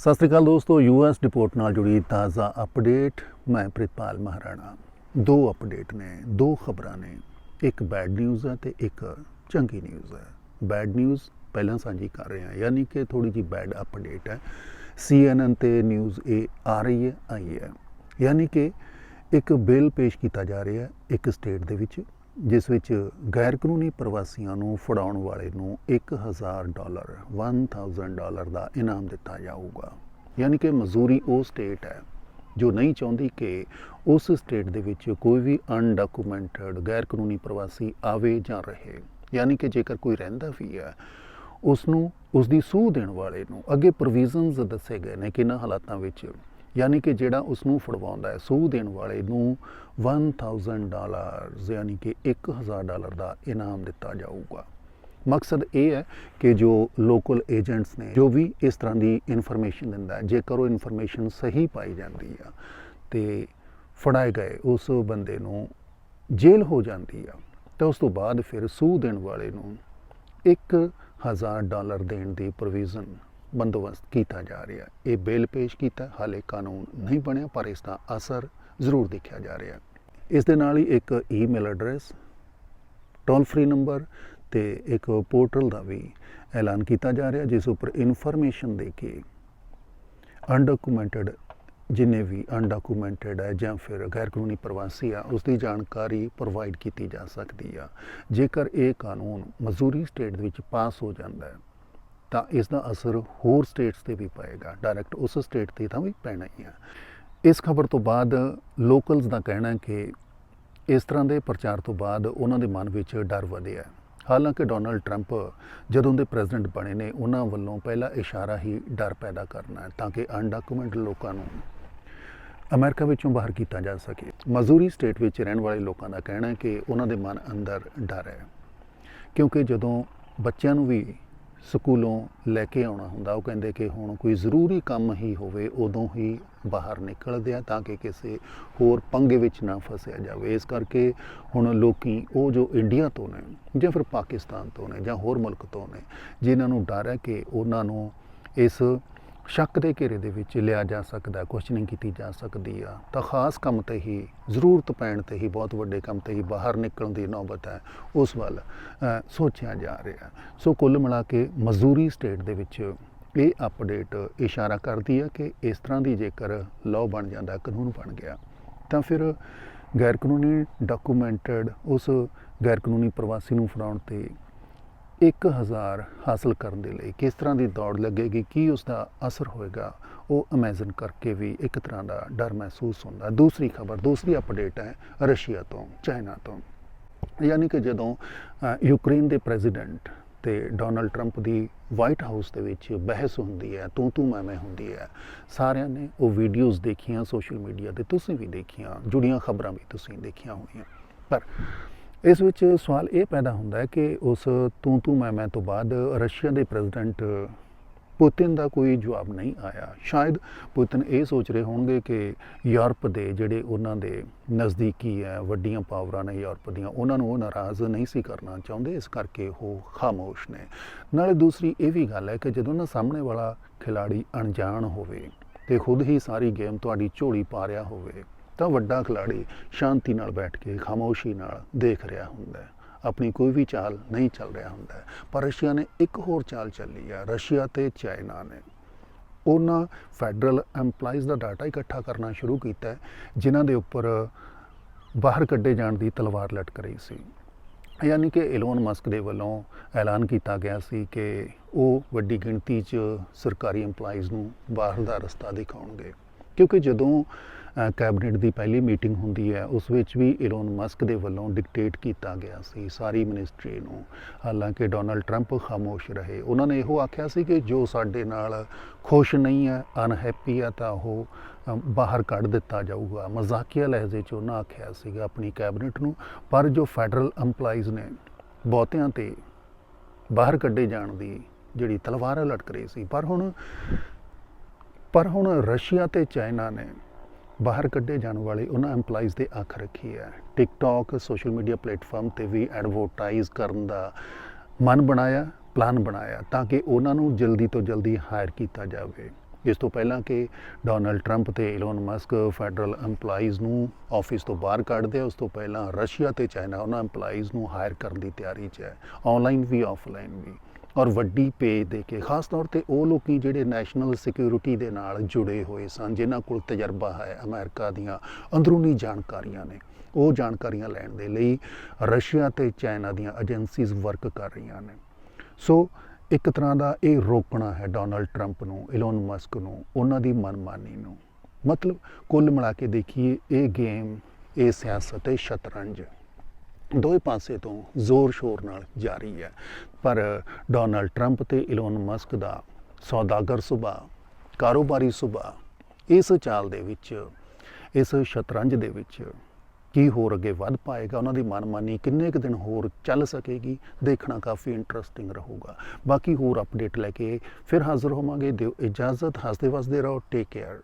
ਸਤਿ ਸ੍ਰੀ ਅਕਾਲ ਦੋਸਤੋ US report ਨਾਲ ਜੁੜੀ ਤਾਜ਼ਾ ਅਪਡੇਟ ਮੈਂ ਪ੍ਰਿਤਪਾਲ ਮਹਾਰਾਣਾ। ਦੋ ਅਪਡੇਟ ਨੇ, ਦੋ ਖਬਰਾਂ ਨੇ। ਇੱਕ ਬੈਡ ਨਿਊਜ਼ ਹੈ ਤੇ ਇੱਕ ਚੰਗੀ ਨਿਊਜ਼ ਹੈ। ਬੈਡ ਨਿਊਜ਼ ਪਹਿਲਾਂ ਸਾਂਝੀ ਕਰ ਰਹੇ ਹਾਂ, ਯਾਨੀ ਕਿ ਥੋੜੀ ਜੀ ਬੈਡ ਅਪਡੇਟ ਹੈ। CNN ਤੇ ਨਿਊਜ਼ ਇਹ ਆ ਰਹੀ ਹੈ, ਆਈ ਹੈ। ਯਾਨੀ ਕਿ ਇੱਕ ਬਿੱਲ ਪੇਸ਼ ਕੀਤਾ ਜਾ ਰਿਹਾ ਹੈ ਇੱਕ ਸਟੇਟ ਦੇ ਵਿੱਚ। ਜਿਸ ਵਿੱਚ ਗੈਰ ਕਾਨੂੰਨੀ ਪ੍ਰਵਾਸੀਆਂ ਨੂੰ ਫੜਾਉਣ ਵਾਲੇ ਨੂੰ 1000 ਡਾਲਰ 1000 ਡਾਲਰ ਦਾ ਇਨਾਮ ਦਿੱਤਾ ਜਾਊਗਾ। ਯਾਨੀ ਕਿ ਮਜ਼ਦੂਰੀ ਉਹ ਸਟੇਟ ਹੈ ਜੋ ਨਹੀਂ ਚਾਹੁੰਦੀ ਕਿ ਉਸ ਸਟੇਟ ਦੇ ਵਿੱਚ ਕੋਈ ਵੀ ਅਨਡਾਕੂਮੈਂਟਡ ਗੈਰ ਕਾਨੂੰਨੀ ਪ੍ਰਵਾਸੀ ਆਵੇ ਜਾਂ ਰਹੇ। ਯਾਨੀ ਕਿ ਜੇਕਰ ਕੋਈ ਰਹਿੰਦਾ ਵੀ ਹੈ ਉਸ ਨੂੰ ਉਸ ਦੀ ਸੂਹ ਦੇਣ ਵਾਲੇ ਨੂੰ ਅੱਗੇ ਪ੍ਰੋਵੀਜ਼ਨਸ ਦੱਸੇ ਗਏ ਨੇ ਕਿ ਇਹਨਾਂ ਹਾਲਾਤਾਂ ਵਿੱਚ ਯਾਨੀ ਕਿ ਜਿਹੜਾ ਉਸ ਨੂੰ ਫੜਵਾਉਂਦਾ ਹੈ, ਸੂਹ ਦੇਣ ਵਾਲੇ ਨੂੰ 1000 ਡਾਲਰ ਯਾਨੀ ਕਿ 1000 ਡਾਲਰ ਦਾ ਇਨਾਮ ਦਿੱਤਾ ਜਾਊਗਾ। ਮਕਸਦ ਇਹ ਹੈ ਕਿ ਜੋ ਲੋਕਲ ਏਜੰਟਸ ਨੇ, ਜੋ ਵੀ ਇਸ ਤਰ੍ਹਾਂ ਦੀ ਇਨਫੋਰਮੇਸ਼ਨ ਦਿੰਦਾ ਹੈ, ਜੇਕਰ ਉਹ ਇਨਫੋਰਮੇਸ਼ਨ ਸਹੀ ਪਾਈ ਜਾਂਦੀ ਆ ਤੇ ਫੜਾਏ ਗਏ ਉਸ ਬੰਦੇ ਨੂੰ ਜੇਲ੍ਹ ਹੋ ਜਾਂਦੀ ਆ, ਤਾਂ ਉਸ ਤੋਂ ਬਾਅਦ ਫਿਰ ਸੂਹ ਦੇਣ ਵਾਲੇ ਨੂੰ 1000 ਡਾਲਰ ਦੇਣ ਦੀ ਪ੍ਰੋਵੀਜ਼ਨ ਬੰਦੋਬਸਤ ਕੀਤਾ ਜਾ ਰਿਹਾ ਇਹ ਬਿੱਲ ਪੇਸ਼ ਕੀਤਾ, ਹਾਲੇ ਕਾਨੂੰਨ ਨਹੀਂ ਬਣਿਆ, ਪਰ ਇਸ ਦਾ ਅਸਰ ਜ਼ਰੂਰ ਦੇਖਿਆ ਜਾ ਰਿਹਾ ਇਸ ਦੇ ਨਾਲ ਹੀ ਇੱਕ email address, toll free number ਤੇ ਇੱਕ ਪੋਰਟਲ ਦਾ ਵੀ ਐਲਾਨ ਕੀਤਾ ਜਾ ਰਿਹਾ, ਜਿਸ ਉੱਪਰ ਇਨਫੋਰਮੇਸ਼ਨ ਦੇ ਕੇ ਅਨਡਾਕੂਮੈਂਟਡ, ਜਿੰਨੇ ਵੀ ਅਨਡਾਕੂਮੈਂਟਡ ਹੈ ਜਾਂ ਫਿਰ ਗੈਰ ਕਾਨੂੰਨੀ ਪ੍ਰਵਾਸੀ ਆ, ਉਸ ਦੀ ਜਾਣਕਾਰੀ ਪ੍ਰੋਵਾਈਡ ਕੀਤੀ ਜਾ ਸਕਦੀ ਆ। ਜੇਕਰ ਇਹ ਕਾਨੂੰਨ ਮਜ਼ਦੂਰੀ ਸਟੇਟ ਦੇ ਵਿੱਚ ਪਾਸ ਹੋ ਜਾਂਦਾ ਹੈ ਤਾਂ ਇਸ ਦਾ ਅਸਰ ਹੋਰ ਸਟੇਟਸ ਤੇ ਵੀ ਪਏਗਾ। ਡਾਇਰੈਕਟ ਉਸ ਸਟੇਟ ਤੇ ਤਾਂ ਵੀ ਪੈਣਾ ਹੀ ਆ। ਇਸ ਖਬਰ ਤੋਂ ਬਾਅਦ ਲੋਕਲਸ ਦਾ ਕਹਿਣਾ ਕਿ ਇਸ ਤਰ੍ਹਾਂ ਦੇ ਪ੍ਰਚਾਰ ਤੋਂ ਬਾਅਦ ਉਹਨਾਂ ਦੇ ਮਨ ਵਿੱਚ ਡਰ ਵਧਿਆ। ਹਾਲਾਂਕਿ ਡੋਨਲਡ ਟਰੰਪ ਜਦੋਂ ਦੇ ਪ੍ਰੈਜ਼ੀਡੈਂਟ ਬਣੇ ਨੇ, ਉਹਨਾਂ ਵੱਲੋਂ ਪਹਿਲਾ ਇਸ਼ਾਰਾ ਹੀ ਡਰ ਪੈਦਾ ਕਰਨਾ ਹੈ ਤਾਂ ਕਿ ਅਨਡਾਕੂਮੈਂਟ ਲੋਕਾਂ ਨੂੰ ਅਮਰੀਕਾ ਵਿੱਚੋਂ ਬਾਹਰ ਕੀਤਾ ਜਾ ਸਕੇ। ਮਜ਼ੂਰੀ ਸਟੇਟ ਵਿੱਚ ਰਹਿਣ ਵਾਲੇ ਲੋਕਾਂ ਦਾ ਕਹਿਣਾ ਹੈ ਕਿ ਉਹਨਾਂ ਦੇ ਮਨ ਅੰਦਰ ਡਰ ਹੈ। ਕਿਉਂਕਿ ਜਦੋਂ ਬੱਚਿਆਂ ਨੂੰ ਵੀ ਸਕੂਲੋਂ ਲੈ ਕੇ ਆਉਣਾ ਹੁੰਦਾ, ਉਹ ਕਹਿੰਦੇ ਕਿ ਹੁਣ ਕੋਈ ਜ਼ਰੂਰੀ ਕੰਮ ਹੀ ਹੋਵੇ, ਉਦੋਂ ਹੀ ਬਾਹਰ ਨਿਕਲਦੇ ਆ ਤਾਂ ਕਿ ਕਿਸੇ ਹੋਰ ਪੰਗੇ ਵਿੱਚ ਨਾ ਫਸਿਆ ਜਾਵੇ। ਇਸ ਕਰਕੇ ਹੁਣ ਲੋਕੀ ਉਹ ਜੋ ਇੰਡੀਆ ਤੋਂ ਨੇ ਜਾਂ ਫਿਰ ਪਾਕਿਸਤਾਨ ਤੋਂ ਨੇ ਜਾਂ ਹੋਰ ਮੁਲਕ ਤੋਂ ਨੇ, ਜਿਨ੍ਹਾਂ ਨੂੰ ਡਰ ਹੈ ਕਿ ਉਹਨਾਂ ਨੂੰ ਇਸ ਸ਼ੱਕ ਦੇ ਘੇਰੇ ਦੇ ਵਿੱਚ ਲਿਆ ਜਾ ਸਕਦਾ ਕੁਐਸਚਨਿੰਗ ਕੀਤੀ ਜਾ ਸਕਦੀ ਆ। ਤਾਂ ਖਾਸ ਕੰਮ ਤੇ ਹੀ, ਜ਼ਰੂਰਤ ਪੈਣ ਤੇ ਹੀ, ਬਹੁਤ ਵੱਡੇ ਕੰਮ ਤੇ ਹੀ ਬਾਹਰ ਨਿਕਲਣ ਦੀ ਨੌਬਤ ਹੈ, ਉਸ ਵੱਲ ਸੋਚਿਆ ਜਾ ਰਿਹਾ। ਸੋ ਕੁੱਲ ਮਿਲਾ ਕੇ ਮਜ਼ਦੂਰੀ ਸਟੇਟ ਦੇ ਵਿੱਚ ਇਹ ਅਪਡੇਟ ਇਸ਼ਾਰਾ ਕਰਦੀ ਹੈ ਕਿ ਇਸ ਤਰ੍ਹਾਂ ਦੀ ਜੇਕਰ ਲਾਅ ਬਣ ਜਾਂਦਾ, ਕਾਨੂੰਨ ਬਣ ਗਿਆ, ਤਾਂ ਫਿਰ ਗੈਰ ਕਾਨੂੰਨੀ ਡਾਕੂਮੈਂਟਡ ਉਸ ਗੈਰ ਕਾਨੂੰਨੀ ਪ੍ਰਵਾਸੀ ਨੂੰ ਫੜਾਉਣ ਤੇ 1000 ਹਾਸਲ ਕਰਨ ਦੇ ਲਈ ਕਿਸ ਤਰ੍ਹਾਂ ਦੀ ਦੌੜ ਲੱਗੇਗੀ, ਕੀ ਉਸ ਦਾ ਅਸਰ ਹੋਏਗਾ, ਉਹ ਇਮੇਜਿਨ ਕਰਕੇ ਵੀ ਇੱਕ ਤਰ੍ਹਾਂ ਦਾ ਡਰ ਮਹਿਸੂਸ ਹੁੰਦਾ। ਦੂਸਰੀ ਖਬਰ, ਦੂਸਰੀ ਅਪਡੇਟ ਹੈ ਰਸ਼ੀਆ ਤੋਂ, ਚਾਈਨਾ ਤੋਂ। ਯਾਨੀ ਕਿ ਜਦੋਂ ਯੂਕਰੇਨ ਦੇ ਪ੍ਰੈਜ਼ੀਡੈਂਟ ਤੇ ਡੋਨਲਡ ਟਰੰਪ ਦੀ ਵਾਈਟ ਹਾਊਸ ਦੇ ਵਿੱਚ ਬਹਿਸ ਹੁੰਦੀ ਹੈ ਤੂੰ ਤੂੰ ਮੈਂ ਮੈਂ ਹੁੰਦੀ ਹੈ, ਸਾਰਿਆਂ ਨੇ ਉਹ ਵੀਡੀਓਜ਼ ਦੇਖੀਆਂ, ਸੋਸ਼ਲ ਮੀਡੀਆ ਤੇ ਤੁਸੀਂ ਵੀ ਦੇਖੀਆਂ, ਜੁੜੀਆਂ ਖਬਰਾਂ ਵੀ ਤੁਸੀਂ ਦੇਖੀਆਂ ਹੋਣੀਆਂ ਪਰ ਇਸ ਵਿੱਚ ਸਵਾਲ ਇਹ ਪੈਦਾ ਹੁੰਦਾ ਹੈ ਕਿ ਉਸ ਤੂੰ ਤੂੰ ਮੈਂ ਮੈਂ ਤੋਂ ਬਾਅਦ ਰਸ਼ੀਆ ਦੇ ਪ੍ਰੈਜ਼ੀਡੈਂਟ ਪੁਤਿਨ ਦਾ ਕੋਈ ਜਵਾਬ ਨਹੀਂ ਆਇਆ। ਸ਼ਾਇਦ ਪੁਤਿਨ ਇਹ ਸੋਚ ਰਹੇ ਹੋਣਗੇ ਕਿ ਯੂਰਪ ਦੇ ਜਿਹੜੇ ਉਹਨਾਂ ਦੇ ਨਜ਼ਦੀਕੀ ਹੈ, ਵੱਡੀਆਂ ਪਾਵਰਾਂ ਨੇ ਯੂਰਪ ਦੀਆਂ, ਉਹਨਾਂ ਨੂੰ ਉਹ ਨਾਰਾਜ਼ ਨਹੀਂ ਸੀ ਕਰਨਾ ਚਾਹੁੰਦੇ, ਇਸ ਕਰਕੇ ਉਹ ਖਾਮੋਸ਼ ਨੇ। ਨਾਲੇ ਦੂਸਰੀ ਇਹ ਵੀ ਗੱਲ ਹੈ ਕਿ ਜਦੋਂ ਨਾ ਸਾਹਮਣੇ ਵਾਲਾ ਖਿਲਾੜੀ ਅਣਜਾਣ ਹੋਵੇ ਤੇ ਖੁਦ ਹੀ ਸਾਰੀ ਗੇਮ ਤੁਹਾਡੀ ਝੋਲੀ ਪਾ ਰਿਹਾ ਹੋਵੇ ਤਾਂ ਵੱਡਾ ਖਿਲਾੜੀ ਸ਼ਾਂਤੀ ਨਾਲ ਬੈਠ ਕੇ, ਖਾਮੋਸ਼ੀ ਨਾਲ ਦੇਖ ਰਿਹਾ ਹੁੰਦਾ ਹੈ। ਆਪਣੀ ਕੋਈ ਵੀ ਚਾਲ ਨਹੀਂ ਚੱਲ ਰਿਹਾ ਹੁੰਦਾ ਪਰ ਰਸ਼ੀਆ ਨੇ ਇੱਕ ਹੋਰ ਚਾਲ ਚੱਲੀ ਹੈ, ਰਸ਼ੀਆ ਤੇ ਚਾਈਨਾ ਨੇ। ਉਹਨਾਂ ਫੈਡਰਲ EMPLOYEES ਦਾ ਡਾਟਾ ਇਕੱਠਾ ਕਰਨਾ ਸ਼ੁਰੂ ਕੀਤਾ ਜਿਨ੍ਹਾਂ ਦੇ ਉੱਪਰ ਬਾਹਰ ਕੱਢੇ ਜਾਣ ਦੀ ਤਲਵਾਰ ਲਟਕ ਰਹੀ ਸੀ। ਯਾਨੀ ਕਿ ਇਲੋਨ ਮਸਕ ਦੇ ਵੱਲੋਂ ਐਲਾਨ ਕੀਤਾ ਗਿਆ ਸੀ ਕਿ ਉਹ ਵੱਡੀ ਗਿਣਤੀ 'ਚ ਸਰਕਾਰੀ EMPLOYEES ਨੂੰ ਬਾਹਰ ਦਾ ਰਸਤਾ ਦਿਖਾਉਣਗੇ। ਕਿਉਂਕਿ ਜਦੋਂ ਕੈਬਨਿਟ ਦੀ ਪਹਿਲੀ ਮੀਟਿੰਗ ਹੁੰਦੀ ਹੈ, ਉਸ ਵਿੱਚ ਵੀ ਇਲੋਨ ਮਸਕ ਦੇ ਵੱਲੋਂ ਡਿਕਟੇਟ ਕੀਤਾ ਗਿਆ ਸੀ ਸਾਰੀ ਮਿਨਿਸਟਰੀ ਨੂੰ। ਹਾਲਾਂਕਿ ਡੋਨਲਡ ਟਰੰਪ ਖਾਮੋਸ਼ ਰਹੇ। ਉਹਨਾਂ ਨੇ ਇਹੋ ਆਖਿਆ ਸੀ ਕਿ ਜੋ ਸਾਡੇ ਨਾਲ ਖੁਸ਼ ਨਹੀਂ ਹੈ ਅਨਹੈਪੀ ਹੈ, ਤਾਂ ਉਹ ਬਾਹਰ ਕੱਢ ਦਿੱਤਾ ਜਾਊਗਾ। ਮਜ਼ਾਕੀਆ ਲਹਿਜੇ 'ਚ ਉਹਨਾਂ ਆਖਿਆ ਸੀਗਾ ਆਪਣੀ ਕੈਬਨਿਟ ਨੂੰ, ਪਰ ਜੋ ਫੈਡਰਲ EMPLOYEES ਨੇ ਬਹੁਤਿਆਂ ਤੇ ਬਾਹਰ ਕੱਢੇ ਜਾਣ ਦੀ ਜਿਹੜੀ ਤਲਵਾਰ ਲਟਕ ਰਹੀ ਸੀ। ਪਰ ਹੁਣ ਪਰ ਹੁਣ ਰਸ਼ੀਆ ਤੇ ਚਾਈਨਾ ਨੇ ਬਾਹਰ ਕੱਢੇ ਜਾਣ ਵਾਲੇ ਉਹਨਾਂ EMPLOYEES ਦੇ ਅੱਖ ਰੱਖੀ ਹੈ। ਟਿਕਟੌਕ ਸੋਸ਼ਲ ਮੀਡੀਆ ਪਲੇਟਫਾਰਮ ਤੇ ਵੀ ਐਡਵਰਟਾਈਜ਼ ਕਰਨ ਦਾ ਮਨ ਬਣਾਇਆ ਪਲਾਨ ਬਣਾਇਆ ਤਾਂ ਕਿ ਉਹਨਾਂ ਨੂੰ ਜਲਦੀ ਤੋਂ ਜਲਦੀ ਹਾਇਰ ਕੀਤਾ ਜਾਵੇ। ਇਸ ਤੋਂ ਪਹਿਲਾਂ ਕਿ ਡੋਨਲਡ ਟਰੰਪ ਤੇ ਇਲੋਨ ਮਸਕ ਫੈਡਰਲ EMPLOYEES ਨੂੰ ਆਫਿਸ ਤੋਂ ਬਾਹਰ ਕੱਢਦੇ ਆ, ਉਸ ਤੋਂ ਪਹਿਲਾਂ ਰਸ਼ੀਆ ਤੇ ਚਾਈਨਾ ਉਹਨਾਂ EMPLOYEES ਨੂੰ ਹਾਇਰ ਕਰਨ ਦੀ ਤਿਆਰੀ 'ਚ ਹੈ। ਆਨਲਾਈਨ ਵੀ ਆਫਲਾਈਨ ਵੀ। ਔਰ ਵੱਡੀ ਪੇ ਦੇ ਕੇ, ਖਾਸ ਤੌਰ ਤੇ ਉਹ ਲੋਕੀ ਜਿਹੜੇ ਨੈਸ਼ਨਲ ਸਿਕਿਉਰਿਟੀ ਦੇ ਨਾਲ ਜੁੜੇ ਹੋਏ ਸਨ, ਜਿਨ੍ਹਾਂ ਕੋਲ ਤਜਰਬਾ ਹੈ ਅਮਰੀਕਾ ਦੀਆਂ ਅੰਦਰੂਨੀ ਜਾਣਕਾਰੀਆਂ ਨੇ। ਉਹ ਜਾਣਕਾਰੀਆਂ ਲੈਣ ਦੇ ਲਈ ਰਸ਼ੀਆ ਤੇ ਚਾਈਨਾ ਦੀਆਂ ਏਜੰਸੀਜ਼ ਵਰਕ ਕਰ ਰਹੀਆਂ ਨੇ। ਸੋ, ਇੱਕ ਤਰ੍ਹਾਂ ਦਾ ਇਹ ਰੋਕਣਾ ਹੈ ਡੋਨਲਡ ਟਰੰਪ ਨੂੰ ਇਲੋਨ ਮਸਕ ਨੂੰ, ਉਹਨਾਂ ਦੀ ਮਨਮਾਨੀ ਨੂੰ। ਮਤਲਬ ਕੁੱਲ ਮਿਲਾ ਕੇ ਦੇਖੀਏ, ਇਹ ਗੇਮ ਇਹ ਸਿਆਸਤ ਹੈ ਸ਼ਤਰੰਜ। ਦੋਵੇਂ ਪਾਸੇ ਤੋਂ ਜ਼ੋਰ ਸ਼ੋਰ ਨਾਲ ਜਾਰੀ ਹੈ। ਪਰ ਡੋਨਲਡ ਟਰੰਪ ਤੇ ਇਲੋਨ ਮਸਕ ਦਾ ਸੌਦਾਗਰ ਸੁਭਾਅ, ਕਾਰੋਬਾਰੀ ਸੁਭਾਅ ਇਸ ਚਾਲ ਦੇ ਵਿੱਚ, ਇਸ ਸ਼ਤਰੰਜ ਦੇ ਵਿੱਚ ਕੀ ਹੋਰ ਅੱਗੇ ਵੱਧ ਪਾਏਗਾ? ਉਹਨਾਂ ਦੀ ਮਨਮਾਨੀ ਕਿੰਨੇ ਕੁ ਦਿਨ ਹੋਰ ਚੱਲ ਸਕੇਗੀ? ਦੇਖਣਾ ਕਾਫੀ ਇੰਟਰਸਟਿੰਗ ਰਹੂਗਾ। ਬਾਕੀ ਹੋਰ ਅਪਡੇਟ ਲੈ ਕੇ ਫਿਰ ਹਾਜ਼ਰ ਹੋਵਾਂਗੇ। ਦਿਓ ਇਜਾਜ਼ਤ। ਹੱਸਦੇ ਵਸਦੇ ਰਹੋ। Take care